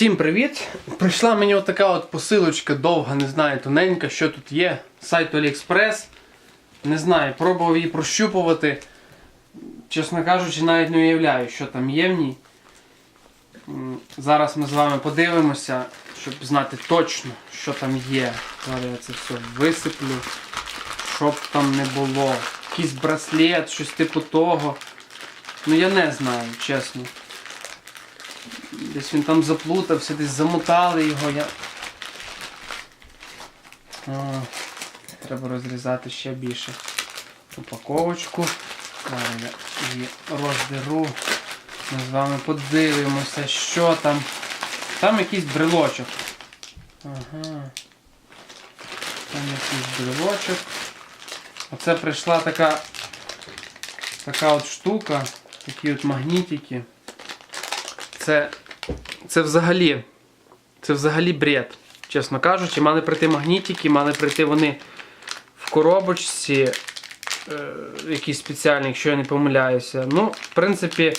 Всім привіт! Прийшла мені отака от посилочка довга, не знаю, тоненька, що тут є. з Сайту AliExpress. Не знаю, пробував її прощупувати. Чесно кажучи, навіть не уявляю, що там є в ній. Зараз ми з вами подивимося, щоб знати точно, що там є. Зараз я це все висиплю. Щоб там не було. Якийсь браслет, щось типу того. Ну я не знаю, чесно. Десь він там заплутався, десь замотали його. Я... О, треба розрізати ще більше упаковочку. Зараз я її роздеру. Ми з вами подивимося, що там. Там якийсь брелочок. Ага. Там якийсь брелочок. Оце прийшла така така от штука, такі от магнітики. Це, це взагалі це взагалі бред. Чесно кажучи, мали прийти магнітики, мали прийти вони в коробочці е, якісь спеціальні, якщо я не помиляюся. Ну, в принципі,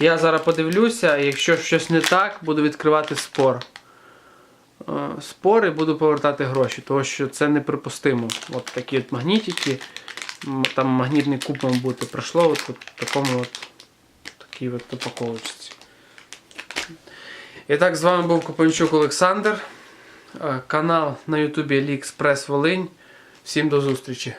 я зараз подивлюся, якщо щось не так, буду відкривати спор. Е, спор і буду повертати гроші, тому що це неприпустимо. От такі от магнітики. Там магнітний куб мав бути пройшло от, от такому от такій от упаковочці. І так, з вами був Копанчук Олександр. Е, Канал на Ютубі AliExpress Волинь. Всім до зустрічі!